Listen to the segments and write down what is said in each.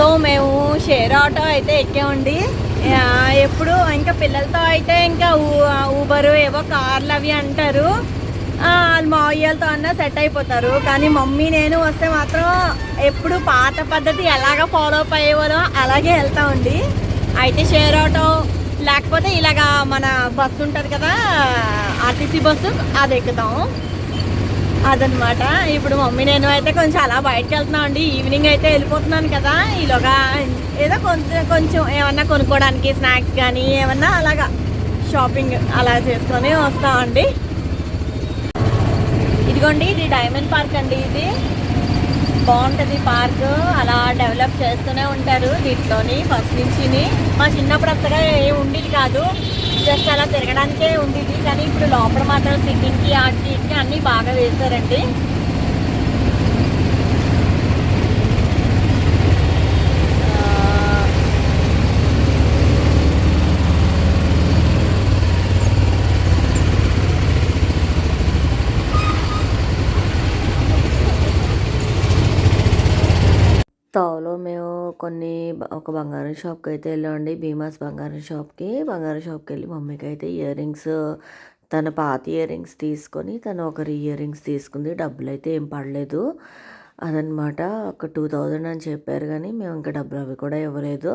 So మేము share auto అయితే ఎక్కామండి. ఎప్పుడు ఇంకా పిల్లలతో అయితే ఇంకా ఊబరు ఏవో కార్లు అవి అంటారు. వాళ్ళు మా అయ్యలతో అన్నా సెట్ అయిపోతారు. కానీ మమ్మీ నేను వస్తే మాత్రం ఎప్పుడు పాత పద్ధతి ఎలాగ ఫాలో అప్ అయ్యేవారో అలాగే వెళ్తామండి. అయితే షేర్ ఆటో లేకపోతే ఇలాగా మన బస్సు ఉంటుంది కదా ఆర్టీసీ బస్సు అది ఎక్కుతాం. అదనమాట. ఇప్పుడు మమ్మీ నేను అయితే కొంచెం అలా బయటకు వెళ్తున్నాం అండి. ఈవినింగ్ అయితే వెళ్ళిపోతున్నాను కదా. ఈలోగా ఏదో కొంచెం కొంచెం ఏమన్నా కొనుక్కోవడానికి స్నాక్స్ కానీ ఏమన్నా అలాగా షాపింగ్ అలా చేసుకొని వస్తామండి. ఇదిగోండి ఇది డైమండ్ పార్క్ అండి ఇది. బాగుంటుంది పార్క్. అలా డెవలప్ చేస్తూనే ఉంటారు దీంట్లోని ఫస్ట్ నుంచి మా చిన్నప్పుడు అంతగా ఏ ఉండేది కాదు. జస్ట్ అలా తిరగడానికే ఉండేది. కానీ ఇప్పుడు లోపల మాత్రం సిట్టింగ్కి ఆటికి అన్నీ బాగా వేశారండి ఆ, తావులో మేము కొన్ని బ- ఒక బంగారం షాప్కి అయితే వెళ్ళామండి. భీమాస్ బంగారం షాప్కి. బంగారం షాప్కి వెళ్ళి మమ్మీకి అయితే ఇయర్ రింగ్స్ తన పాత ఇయర్ రింగ్స్ తీసుకొని తను ఒకరి ఇయర్ రింగ్స్ తీసుకుంది. డబ్బులు అయితే ఏం పడలేదు. అదనమాట. ఒక టూ థౌజండ్ అని చెప్పారు కానీ మేము ఇంకా డబ్బులు అవి కూడా ఇవ్వలేదు.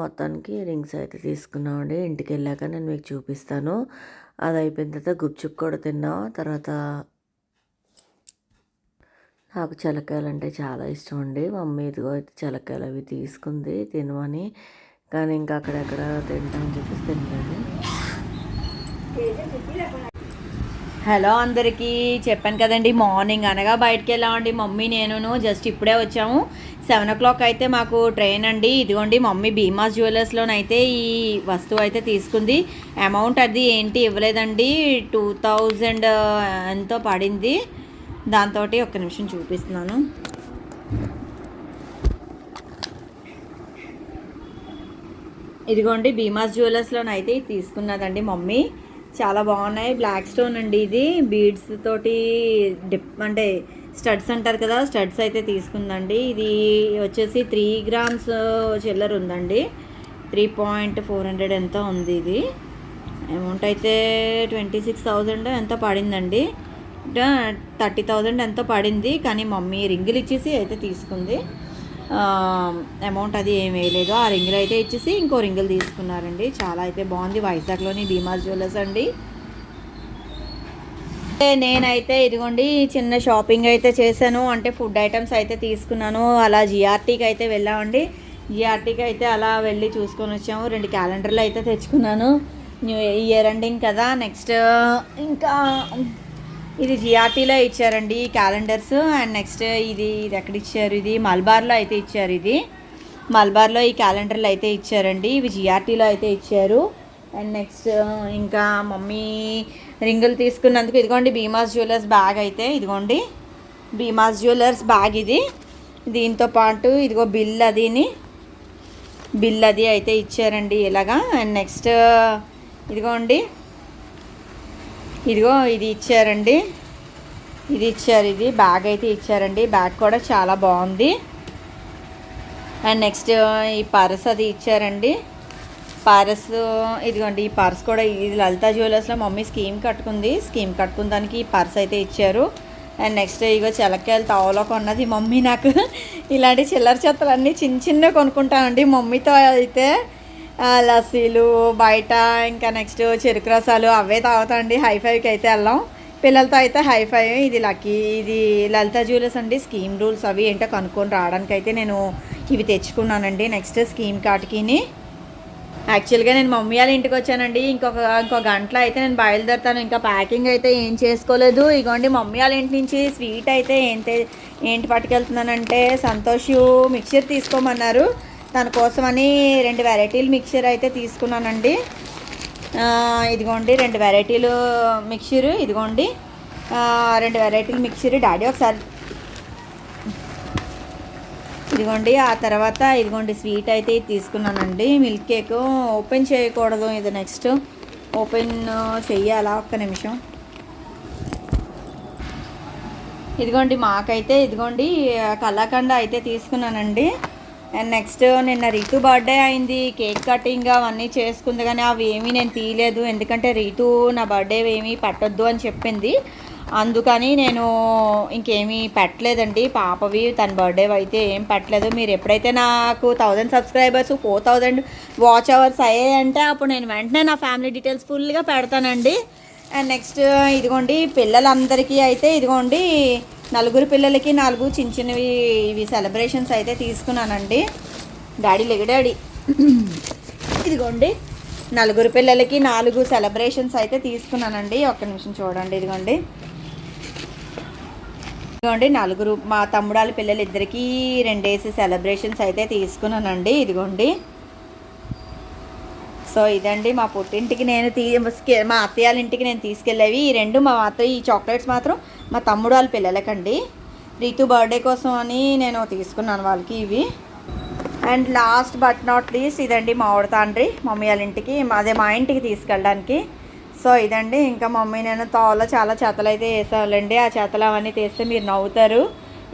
మొత్తానికి రింగ్స్ అయితే తీసుకున్నామండి. ఇంటికి వెళ్ళాక నేను మీకు చూపిస్తాను. అది అయిపోయిన తర్వాత గుప్చుప్ కూడా తిన్నాం. తర్వాత నాకు చిలకాయలు అంటే చాలా ఇష్టం అండి. మమ్మీ ఇదిగో అయితే చిలకాయలు అవి తీసుకుంది తినమని. కానీ ఇంకా అక్కడెక్కడ తింటామని చెప్పేసి తినలేదు. హలో అందరికీ చెప్పాను కదండి మార్నింగ్ అనగా బయటకు వెళ్ళామండి మమ్మీ నేను జస్ట్ ఇప్పుడే వచ్చాము. సెవెన్ ఓ క్లాక్ అయితే మాకు ట్రైన్ అండి. ఇదిగోండి మమ్మీ భీమాస్ జ్యువెలర్స్లోనైతే ఈ వస్తువు అయితే తీసుకుంది. అమౌంట్ అది ఏంటి ఇవ్వలేదండి. టూ థౌజండ్ ఎంతో పడింది. దాంతో ఒక్క నిమిషం చూపిస్తున్నాను. ఇదిగోండి భీమాస్ జ్యువెలర్స్లోనైతే ఇది తీసుకున్నదండి మమ్మీ. చాలా బాగున్నాయి. బ్లాక్ స్టోన్ అండి ఇది. బీడ్స్ తోటి డిప్ అంటే స్టడ్స్ అంటారు కదా స్టడ్స్ అయితే తీసుకుందండి. ఇది వచ్చేసి త్రీ గ్రామ్స్ చిల్లర ఉందండి. త్రీ పాయింట్ ఫోర్ హండ్రెడ్ ఎంత ఉంది ఇది. అమౌంట్ అయితే ట్వంటీ సిక్స్ థౌజండ్ ఎంత పడిందండి. థర్టీ థౌజండ్ ఎంతో పడింది. కానీ మమ్మీ రింగులు ఇచ్చేసి అయితే తీసుకుంది. అమౌంట్ అది ఏం వేయలేదు. ఆ రింగులు అయితే ఇచ్చేసి ఇంకో రింగులు తీసుకున్నారండి. చాలా అయితే బాగుంది. వైజాగ్లోని భీమా జ్యువెలర్స్ అండి. అంటే నేనైతే ఇదిగోండి చిన్న షాపింగ్ అయితే చేశాను. అంటే ఫుడ్ ఐటమ్స్ అయితే తీసుకున్నాను. అలా జిఆర్టీకి అయితే వెళ్ళామండి. జిఆర్టీకి అయితే అలా వెళ్ళి చూసుకొని వచ్చాము. రెండు క్యాలెండర్లు అయితే తెచ్చుకున్నాను. న్యూ ఇయర్ ఎండింగ్ కదా. నెక్స్ట్ ఇంకా ఇది జిఆర్టీలో ఇచ్చారండి ఈ క్యాలెండర్స్. అండ్ నెక్స్ట్ ఇది ఇది ఎక్కడ ఇచ్చారు? ఇది మల్బార్లో అయితే ఇచ్చారు ఇది. మల్బార్లో ఈ క్యాలెండర్లు అయితే ఇచ్చారండి. ఇవి జిఆర్టీలో అయితే ఇచ్చారు. అండ్ నెక్స్ట్ ఇంకా మమ్మీ రింగులు తీసుకున్నందుకు ఇదిగోండి భీమాస్ జ్యువెలర్స్ బ్యాగ్ అయితే ఇదిగోండి. భీమాస్ జ్యువెలర్స్ బ్యాగ్ ఇది. దీంతో పాటు ఇదిగో బిల్ అదిని బిల్ అది అయితే ఇచ్చారండి ఇలాగా. అండ్ నెక్స్ట్ ఇదిగోండి. ఇదిగో ఇది ఇచ్చారండి. ఇది ఇచ్చారు ఇది బ్యాగ్ అయితే ఇచ్చారండి. బ్యాగ్ కూడా చాలా బాగుంది. అండ్ నెక్స్ట్ ఈ పర్స్ అది ఇచ్చారండి. పర్స్ ఇదిగోండి ఈ పర్స్ కూడా ఇది లలిత జ్యువెలర్స్లో మమ్మీ స్కీమ్ కట్టుకుంది. స్కీమ్ కట్టుకున్న దానికి ఈ పర్స్ అయితే ఇచ్చారు. అండ్ నెక్స్ట్ ఇగో చిలకాయలు తావలో కొన్నది మమ్మీ నాకు. ఇలాంటి చిల్లర చెత్తలన్నీ చిన్న చిన్న కొనుక్కుంటానండి మమ్మీతో అయితే. లస్సీలు బయట ఇంకా నెక్స్ట్ చెరుకు రసాలు అవే తాగుతాండి హై ఫైవ్కి అయితే వెళ్ళాం. పిల్లలతో అయితే హై ఫైవ్ ఇది లక్కీ ఇది లలిత జ్యువెలర్స్ అండి. స్కీమ్ రూల్స్ అవి ఏంటో కనుక్కొని రావడానికి అయితే నేను ఇవి తెచ్చుకున్నానండి. నెక్స్ట్ స్కీమ్ కాటికిని యాక్చువల్గా నేను మమ్మీ వాళ్ళ ఇంటికి వచ్చానండి. ఇంకొక ఇంకో గంటలో అయితే నేను బయలుదేరుతాను. ఇంకా ప్యాకింగ్ అయితే ఏం చేసుకోలేదు. ఇగోండి మమ్మీ వాళ్ళ ఇంటి నుంచి స్వీట్ అయితే ఏంటి ఏంటి పట్టుకెళ్తున్నానంటే సంతోష్ మిక్చర్ తీసుకోమన్నారు. దానికోసమని రెండు వెరైటీలు మిక్చర్ అయితే తీసుకున్నానండి. ఇదిగోండి రెండు వెరైటీలు మిక్చర్ ఇదిగోండి. రెండు వెరైటీలు మిక్చర్ డాడీ ఒకసారి ఇదిగోండి ఆ తర్వాత ఇదిగోండి స్వీట్ అయితే తీసుకున్నానండి. మిల్క్ కేక్ ఓపెన్ చేయకూడదు ఇది నెక్స్ట్. ఓపెన్ చెయ్యాలా ఒక్క నిమిషం. ఇదిగోండి మాకైతే ఇదిగోండి కళాఖండ అయితే తీసుకున్నానండి. అండ్ నెక్స్ట్ నిన్న రీతు బర్త్డే అయింది. కేక్ కటింగ్ అవన్నీ చేసుకుంది కానీ అవి ఏమీ నేను తీయలేదు. ఎందుకంటే రీతు నా బర్త్డే ఏమీ పెట్టొద్దు అని చెప్పింది. అందుకని నేను ఇంకేమీ పెట్టలేదండి. పాపవి తన బర్త్డే అయితే ఏం పెట్టలేదు. మీరు ఎప్పుడైతే నాకు thousand subscribers four thousand watch hours అయ్యాయంటే అప్పుడు నేను వెంటనే నా ఫ్యామిలీ డీటెయిల్స్ ఫుల్గా పెడతానండి. అండ్ నెక్స్ట్ uh, ఇదిగోండి పిల్లలందరికీ అయితే ఇదిగోండి నలుగురు పిల్లలకి నాలుగు చిన్న చిన్నవి ఇవి సెలబ్రేషన్స్ అయితే తీసుకున్నానండి. డాడీ లేక డాడీ ఇదిగోండి నలుగురు పిల్లలకి నాలుగు సెలబ్రేషన్స్ అయితే తీసుకున్నానండి. ఒక్క నిమిషం చూడండి ఇదిగోండి. ఇదిగోండి నలుగురు మా తమ్ముడాల పిల్లలు ఇద్దరికి రెండేసి సెలబ్రేషన్స్ అయితే తీసుకున్నానండి. ఇదిగోండి. సో ఇదండి మా పుట్టింటికి నేను తీ మా అత్తయ్యాల ఇంటికి నేను తీసుకెళ్ళేవి. ఈ రెండు మా అత్తయ్య ఈ చాక్లెట్స్ మాత్రం మా తమ్ముడు వాళ్ళ పిల్లలకండి. రీతు బర్త్డే కోసం అని నేను తీసుకున్నాను వాళ్ళకి ఇవి. And last but not least ఇదండి మా ఆవిడ తాండ్రి మమ్మీ వాళ్ళ ఇంటికి అదే మా ఇంటికి తీసుకెళ్ళడానికి. సో ఇదండి ఇంకా మమ్మీ నేను తోలో చాలా చేతలు అయితే వేసేవాళ్ళండి. ఆ చేతలు అవన్నీ తీస్తే మీరు నవ్వుతారు.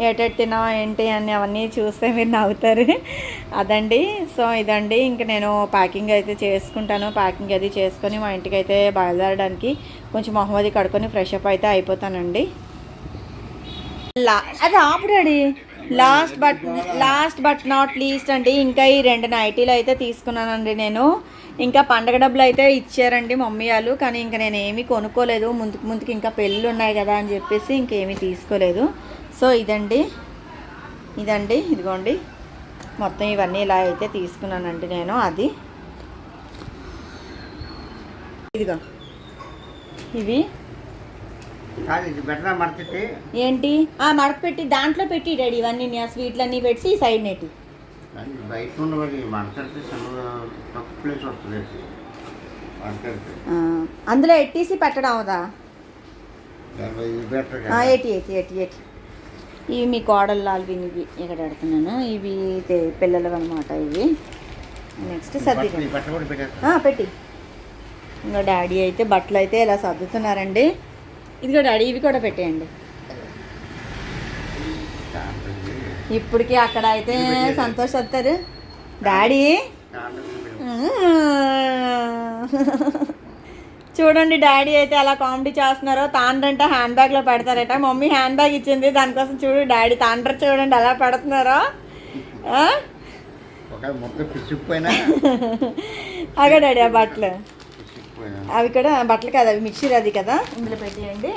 ఏటెట్ తిన్నావా ఏంటి అని అవన్నీ చూస్తే మీరు నవ్వుతారు. అదండి. సో ఇదండి. ఇంకా నేను ప్యాకింగ్ అయితే చేసుకుంటాను. ప్యాకింగ్ అది చేసుకొని మా ఇంటికి అయితే బయలుదేరడానికి కొంచెం మొహమ్మది కడుక్కొని ఫ్రెష్ అప్ అయితే అయిపోతానండి. లా అది ఆపు last but last but not least అండి. ఇంకా ఈ రెండు నైటీలు అయితే తీసుకున్నానండి నేను. ఇంకా పండగ డబ్బులు అయితే ఇచ్చారండి మమ్మీ వాళ్ళు. కానీ ఇంకా నేను ఏమీ కొనుక్కోలేదు. ముందుకు ముందుకు ఇంకా పెళ్ళిళ్ళు ఉన్నాయి కదా అని చెప్పేసి ఇంకేమీ తీసుకోలేదు. సో ఇదండి. ఇదండి ఇదిగోండి. మొత్తం ఇవన్నీ ఇలా అయితే తీసుకున్నానండి నేను అది. ఇదిగో. ఇవి. ఏంటి? ఆ మడక పెట్టి దాంట్లో పెట్టి డాడీ ఇవన్నీ ఆ స్వీట్లన్నీ పెట్టి సైడ్ నెట్టి. అందులో ఎట్టేసి పెట్టడం అవదా? ఎట్టి ఎట్టి ఎట్టి ఎట్టి. ఇవి మీ కోడలు ఇవి ఇక్కడ పెడుతున్నాను. ఇవి పిల్లలు అనమాట ఇవి. నెక్స్ట్ సర్ది పెట్టి. ఇంకా డాడీ అయితే బట్టలు అయితే ఇలా సర్దుతున్నారండి. ఇదిగో డాడీ ఇవి కూడా పెట్టేయండి. ఇప్పటికి అక్కడ అయితే సంతోష్ వస్తారు. డాడీ. చూడండి డాడీ అయితే అలా కామెడీ చేస్తున్నారో తాండ్రంటే హ్యాండ్ బ్యాగ్లో పెడతారట. మమ్మీ హ్యాండ్ బ్యాగ్ ఇచ్చింది దానికోసం చూడు డాడీ తాండ్ర చూడండి ఎలా పెడుతున్నారో. అగా డాడీ ఆ బట్టలు. అవి కూడా బట్టలు కదా అవి మిక్సర్ అది కదా. ఇందులో పెట్టేయండి.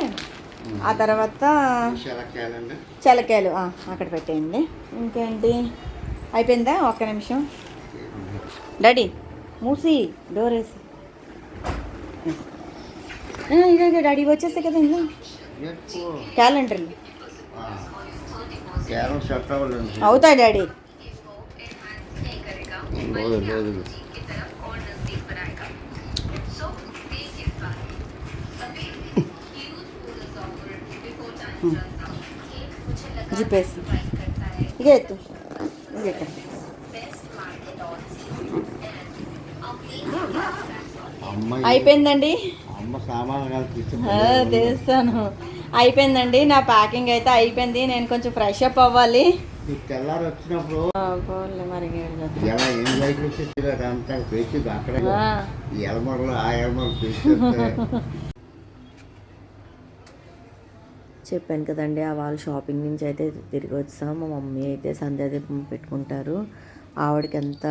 ఆ తర్వాత చలకాయలు. అక్కడ పెట్టేయండి. ఇంకేంటి? అయిపోయిందా? ఒక్క నిమిషం. డాడీ మూసి డోర్ వేసి. ఇదిగో డాడీ ఇవి వచ్చేస్తాయి కదా ఇందులో. క్యాలెండర్లు. అవుతాయి డాడీ. ఎత్తు. ఇది అమ్మ అయిపోయిందండి? తీస్తాను. అయిపోయిందండి నా ప్యాకింగ్ అయితే అయిపోయింది నేను కొంచెం ఫ్రెష్ అప్ అవ్వాలి. తెల్లారి వచ్చినప్పుడు ఆ, అక్కడే. ఈ ఎలమరలు ఎలమరలు చెప్పాను కదండి ఆ వాళ్ళు షాపింగ్ నుంచి అయితే తిరిగి వచ్చాం. మా మమ్మీ అయితే సంధ్యా దీపం పెట్టుకుంటారు. ఆవిడకి ఎంత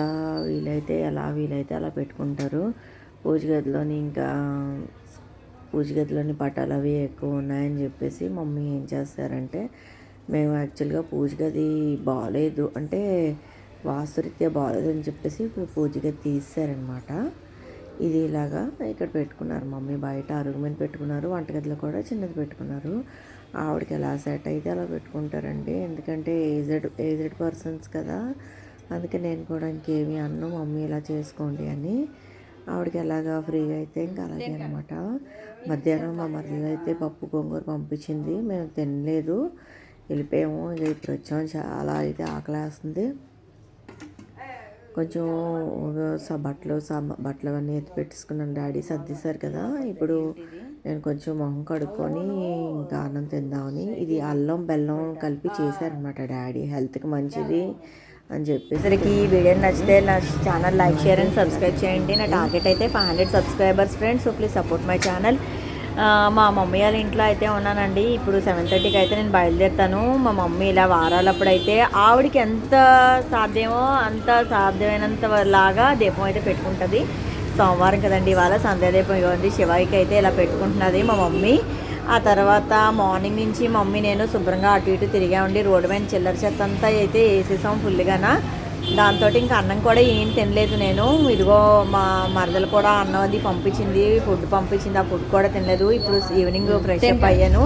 వీలైతే ఎలా వీలైతే అలా పెట్టుకుంటారు. పూజ గదిలోని ఇంకా పూజ గదిలోని పటాలు అవి ఎక్కువ ఉన్నాయని చెప్పేసి మమ్మీ ఏం చేస్తారంటే మేము యాక్చువల్గా పూజగది బాగాలేదు అంటే వాస్తురీత్యా బాగాలేదని చెప్పేసి ఇప్పుడు తీస్తారనమాట తీసారనమాట ఇది ఇలాగా ఇక్కడ పెట్టుకున్నారు మమ్మీ బయట అరుగు మీద పెట్టుకున్నారు వంటగదిలో కూడా చిన్నది పెట్టుకున్నారు. ఆవిడకి ఎలా సెట్ అయితే అలా పెట్టుకుంటారండి. ఎందుకంటే ఏజెడ్ ఏజెడ్ పర్సన్స్ కదా. అందుకే నేను కూడా ఇంకేమి అన్ను మమ్మీ ఇలా చేసుకోండి అని ఆవిడకి ఎలాగా ఫ్రీగా అయితే ఇంకా అలాగే అనమాట మధ్యాహ్నం మా మరదలు అయితే పప్పు గోంగూర పంపించింది. మేము తినలేదు. వెళ్ళిపోయాము. ఇక ఇప్పుడు వచ్చాము చాలా అయితే ఆకలేస్తుంది. కొంచెం స- బట్టలు బట్టలు అవన్నీ ఎత్తి పెట్టేసుకున్నాను. డాడీ సర్దిస్తారు కదా. ఇప్పుడు నేను కొంచెం మొహం కడుక్కొని ఇంకా అన్నం తిందామని. ఇది అల్లం బెల్లం కలిపి చేశారనమాట డాడీ. హెల్త్కి మంచిది. అని చెప్పేసరికి ఈ వీడియో నచ్చితే నా channel like share and subscribe చేయండి. నా టార్గెట్ అయితే five hundred subscribers friends so please support my channel మా మమ్మీ వాళ్ళ ఇంట్లో అయితే ఉన్నానండి. ఇప్పుడు సెవెన్ థర్టీకి అయితే నేను బయలుదేరుతాను. మా మమ్మీ ఇలా వారాలప్పుడు అయితే ఆవిడకి ఎంత సాధ్యమో అంత సాధ్యమైనంత లాగా దీపం అయితే పెట్టుకుంటుంది. సోమవారం కదండి ఇవాళ సంధ్యాదీపం ఇవ్వండి. శివాయికి అయితే ఇలా పెట్టుకుంటున్నది మా మమ్మీ. ఆ తర్వాత మార్నింగ్ నుంచి మమ్మీ నేను శుభ్రంగా అటు ఇటు తిరిగామండి రోడ్డు మీద చిల్లర చెత్త అంతా అయితే వేసేసాం ఫుల్గానా దాంతో ఇంకా అన్నం కూడా ఏం తినలేదు నేను. ఇదిగో మా మరదలు కూడా అన్నం అది పంపించింది ఫుడ్ పంపించింది ఆ ఫుడ్ కూడా తినలేదు. ఇప్పుడు ఈవినింగ్ ఫ్రెష్ అప్ అయ్యాను.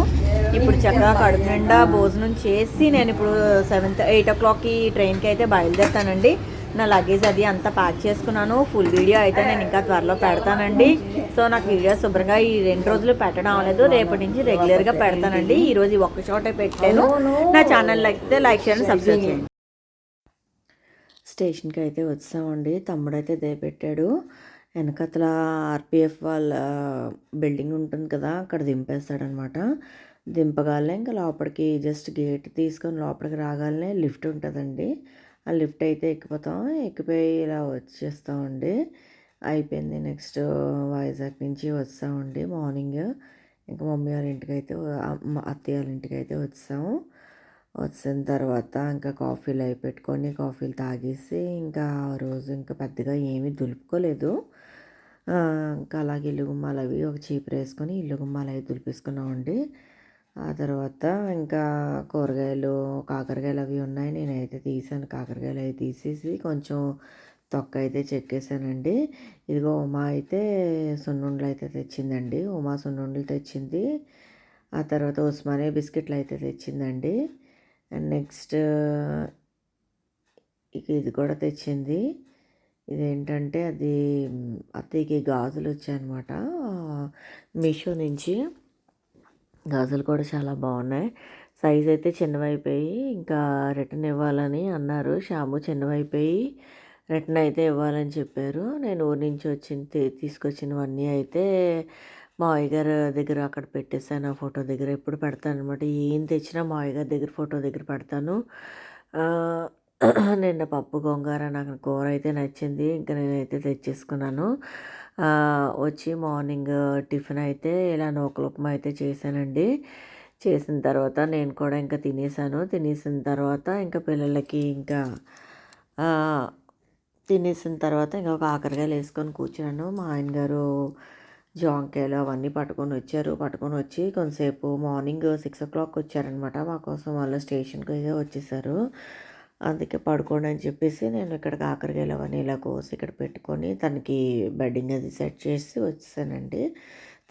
ఇప్పుడు చక్కగా కడుపు నిండా భోజనం చేసి నేను ఇప్పుడు సెవెంత్ ఎయిట్ ఓ క్లాక్కి ట్రైన్కి అయితే బయలుదేరుతానండి. నా లగేజ్ అది అంతా ప్యాక్ చేసుకున్నాను. ఫుల్ వీడియో అయితే నేను ఇంకా త్వరలో పెడతానండి. సో నాకు వీడియో శుభ్రంగా ఈ రెండు రోజులు పెట్టడం అవ్వలేదు. రేపటి నుంచి రెగ్యులర్గా పెడతానండి. ఈ రోజు ఈ ఒక్క చోటే పెట్టాను. నా ఛానల్ అయితే లైక్ చేయండి సబ్స్క్రైబ్ చేయండి. స్టేషన్కి అయితే వచ్చామండి. తమ్ముడు అయితే దేపెట్టాడు వెనకతల ఆర్పిఎఫ్ వాళ్ళ బిల్డింగ్ ఉంటుంది కదా అక్కడ దింపేస్తాడనమాట. దింపగానే ఇంకా లోపలికి జస్ట్ గేట్ తీసుకొని లోపలికి రాగానే లిఫ్ట్ ఉంటుందండి. ఆ లిఫ్ట్ అయితే ఎక్కిపోతాం. ఎక్కిపోయి ఇలా వచ్చేస్తామండి అయిపోయింది. నెక్స్ట్ వైజాగ్ నుంచి వస్తామండి మార్నింగ్. ఇంకా మమ్మీ వాళ్ళ ఇంటికి అయితే అత్తయ్య వాళ్ళ ఇంటికి అయితే వచ్చాము. వచ్చిన తర్వాత ఇంకా కాఫీలు అవి పెట్టుకొని కాఫీలు తాగేసి ఇంకా ఆ రోజు ఇంకా పెద్దగా ఏమీ దులుపుకోలేదు. ఇంకా అలాగే ఇల్లు గుమ్మాలు అవి ఒక చీపురు వేసుకొని ఇల్లు గుమ్మాలు అవి దులిపేసుకున్నామండి. ఆ తర్వాత ఇంకా కూరగాయలు కాకరకాయలు అవి ఉన్నాయి. నేనైతే తీసాను. కాకరకాయలు అవి తీసేసి కొంచెం తొక్క అయితే చెక్కేసానండి. ఇదిగో ఉమా అయితే సున్నుండలు అయితే తెచ్చిందండి. ఉమా సున్నుండలు తెచ్చింది. ఆ తర్వాత ఉస్మానియా బిస్కెట్లు అయితే తెచ్చిందండి. అండ్ నెక్స్ట్ ఇక ఇది కూడా తెచ్చింది. ఇదేంటంటే అది అత్తయ్యకి గాజులు వచ్చాయన్నమాట. మీషో నుంచి. గాజులు కూడా చాలా బాగున్నాయి. సైజ్ అయితే చిన్నవైపోయి ఇంకా రిటర్న్ ఇవ్వాలని అన్నారు. షాము చిన్నవైపోయి రిటర్న్ అయితే ఇవ్వాలని చెప్పారు. నేను ఊరి నుంచి వచ్చిన తీసుకొచ్చినవన్నీ అయితే మావయ్య గారి దగ్గర అక్కడ పెట్టేశాను. ఆ ఫోటో దగ్గర ఎప్పుడు పెడతాను అనమాట ఏం తెచ్చినా మావయ్య గారి దగ్గర ఫోటో దగ్గర పెడతాను. నిన్న పప్పు గొంగార నాకు కూర అయితే నచ్చింది. ఇంకా నేనైతే తెచ్చేసుకున్నాను. వచ్చి మార్నింగ్ టిఫిన్ అయితే ఇలా నూకల ఉప్మా అయితే చేశానండి. చేసిన తర్వాత నేను కూడా ఇంకా తినేసాను తినేసిన తర్వాత ఇంకా పిల్లలకి ఇంకా తినేసిన తర్వాత ఇంకా కాకరకాయలు వేసుకొని కూర్చున్నాను. మా ఆయన గారు జాంకాయలు అవన్నీ పట్టుకొని వచ్చారు. పట్టుకొని వచ్చి కొంతసేపు మార్నింగ్ సిక్స్ ఓ క్లాక్ వచ్చారనమాట మా కోసం వాళ్ళ స్టేషన్కి వచ్చేసారు. అందుకే పడుకోండి అని చెప్పేసి నేను ఇక్కడ కాకరకాయలు అవన్నీ ఇలా కోసి ఇక్కడ పెట్టుకొని తనకి బెడ్డింగ్ అది సెట్ చేసి వచ్చేసానండి.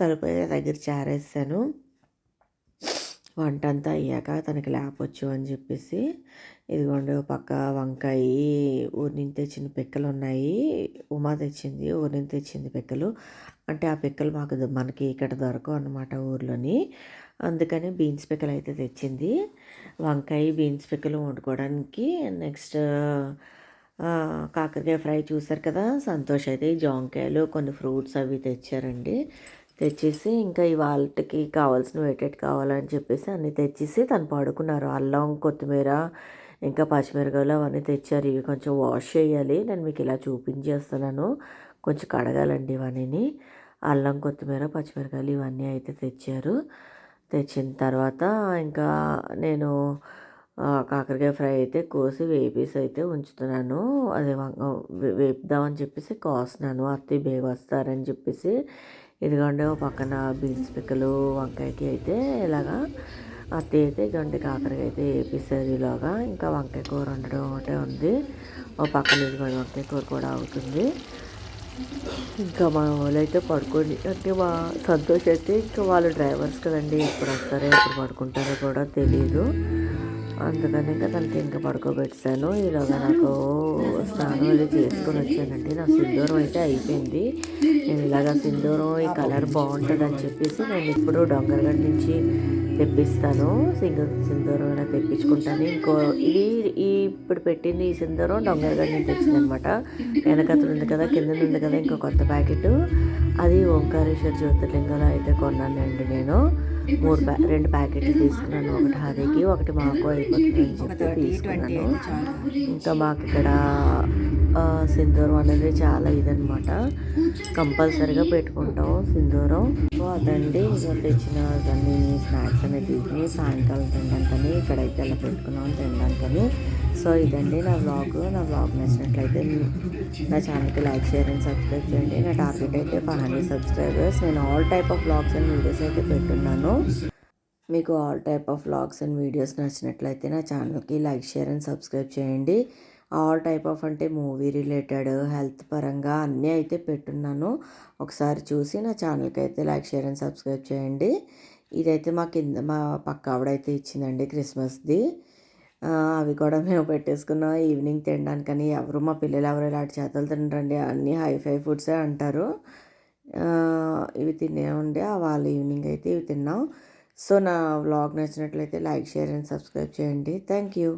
తలుపు దగ్గర చేరేసాను. వంట అంతా అయ్యాక తనకి లేపొచ్చు అని చెప్పేసి ఇదిగోండి పక్క వంకాయ ఊరి నుంచి తెచ్చిన పిక్కలు ఉన్నాయి. ఉమా తెచ్చింది ఊరి నుంచి తెచ్చింది పిక్కలు. అంటే ఆ పిక్కలు మాకు మనకి ఇక్కడ దొరకవు అన్నమాట ఊర్లోని. అందుకని బీన్స్ పిక్కలు అయితే తెచ్చింది. వంకాయ బీన్స్ పిక్కలు వండుకోవడానికి నెక్స్ట్ కాకరకాయ ఫ్రై చూసారు కదా సంతోష్ అయితే ఈ జాంకాయలు కొన్ని ఫ్రూట్స్ అవి తెచ్చారండి. తెచ్చేసి ఇంకా వాళ్ళకి కావాల్సిన వేటెట్ కావాలని చెప్పేసి అన్నీ తెచ్చేసి తను పడుకున్నారు. అల్లం కొత్తిమీర ఇంకా పచ్చిమిరకాయలు అవన్నీ తెచ్చారు. ఇవి కొంచెం వాష్ చేయాలి. నేను మీకు ఇలా చూపించేస్తున్నాను. కొంచెం కడగాలండి ఇవన్నీ అల్లం కొత్తిమీర పచ్చిమిరకాయలు ఇవన్నీ అయితే తెచ్చారు. తెచ్చిన తర్వాత ఇంకా నేను కాకరకాయ ఫ్రై అయితే కోసి వేపేసి అయితే ఉంచుతున్నాను. అదే వే- వేపుదామని చెప్పేసి కోస్తున్నాను. అత్తయ్య బేగ వస్తారని చెప్పేసి. ఇదిగోండి ఓ పక్కన బీన్స్ పిక్కలు వంకాయకి అయితే ఇలాగా అత్తయ్య అయితే ఇదిగోండి కాకరకాయ అయితే వేపేసారు ఇలాగా. ఇంకా వంకాయ కూర వండడం ఒకటే ఉంది. ఓ పక్కన ఇదిగోండి వంకాయ కూర కూడా అవుతుంది. ఇంకా మా వాళ్ళు అయితే పడుకోండి. అంటే మా సంతోష్ అయితే ఇంకా వాళ్ళు డ్రైవర్స్ కదండి ఎప్పుడు వస్తారో ఎప్పుడు పడుకుంటారో కూడా తెలియదు అందుకని ఇంకా తనకి ఇంకా పడుకోబెట్టాను ఇలాగ నాకు స్నానం అది చేసుకొని వచ్చానండి. నా సింధూరం అయితే అయిపోయింది. నేను ఇలాగ సింధూరం ఈ కలర్ బాగుంటుంది అని చెప్పేసి నేను ఇప్పుడు డొంగరగడ్ నుంచి తెప్పిస్తాను. సింగ సింధూరం ఇలా తెప్పించుకుంటాను. ఇంకో ఇది ఈ ఇప్పుడు పెట్టింది ఈ సింధూరం డొంగరగడ్ నుంచి తెచ్చిందనమాట. వెనకతలు ఉంది కదా కింద ఉంది కదా ఇంకో కొత్త ప్యాకెట్. అది ఓంకారేశ్వర జ్యోతిర్లింగంలో అయితే కొన్నానండి నేను. మూడు ప్యా రెండు ప్యాకెట్లు తీసుకున్నాను. ఒకటి హరికి ఒకటి మాకు అయిపోతుంది అని చెప్పి తీసుకున్నాను. ఇంకా మాకు ఇక్కడ సింధూరం అనేది చాలా ఇదనమాట కంపల్సరీగా పెట్టుకుంటాం సింధూరం. సో అదండి ఇక తెచ్చిన దాన్ని స్నాక్స్ అనేది తీసుకుని సాయంకాలం తినడానికని ఇక్కడైతే అలా పెట్టుకున్నాం తినడానికని. సో ఇదండి నా బ్లాగ్ నా వ్లాగ్ నచ్చినట్లయితే నా ఛానల్కి లైక్ షేర్ అండ్ సబ్స్క్రైబ్ చేయండి. నా టార్గెట్ అయితే ఫైవ్ హండ్రెడ్ సబ్స్క్రైబర్స్ నేను all type of blogs and videos అయితే పెట్టున్నాను. మీకు all type of vlogs and videos నచ్చినట్లయితే నా ఛానల్కి లైక్ షేర్ అండ్ సబ్స్క్రైబ్ చేయండి. ఆల్ టైప్ ఆఫ్ అంటే మూవీ రిలేటెడ్ హెల్త్ పరంగా అన్నీ అయితే పెట్టున్నాను. ఒకసారి చూసి నా ఛానల్కి అయితే లైక్ షేర్ అండ్ సబ్స్క్రైబ్ చేయండి. ఇదైతే మా కింద మా పక్క ఆవిడైతే ఇచ్చిందండి క్రిస్మస్ది. అవి కూడా మేము పెట్టేసుకున్నాం ఈవినింగ్ తినడానికని ఎవరు మా పిల్లలు ఎవరు ఇలాంటి చేతలు తినరండి. అన్నీ హై ఫై ఫుడ్సే అంటారు. ఇవి ఇవి తినేవండి వాళ్ళు ఈవినింగ్ అయితే ఇవి తిన్నాం. సో నా వ్లాగ్ నచ్చినట్లయితే లైక్ షేర్ అండ్ సబ్స్క్రైబ్ చేయండి. Thank you.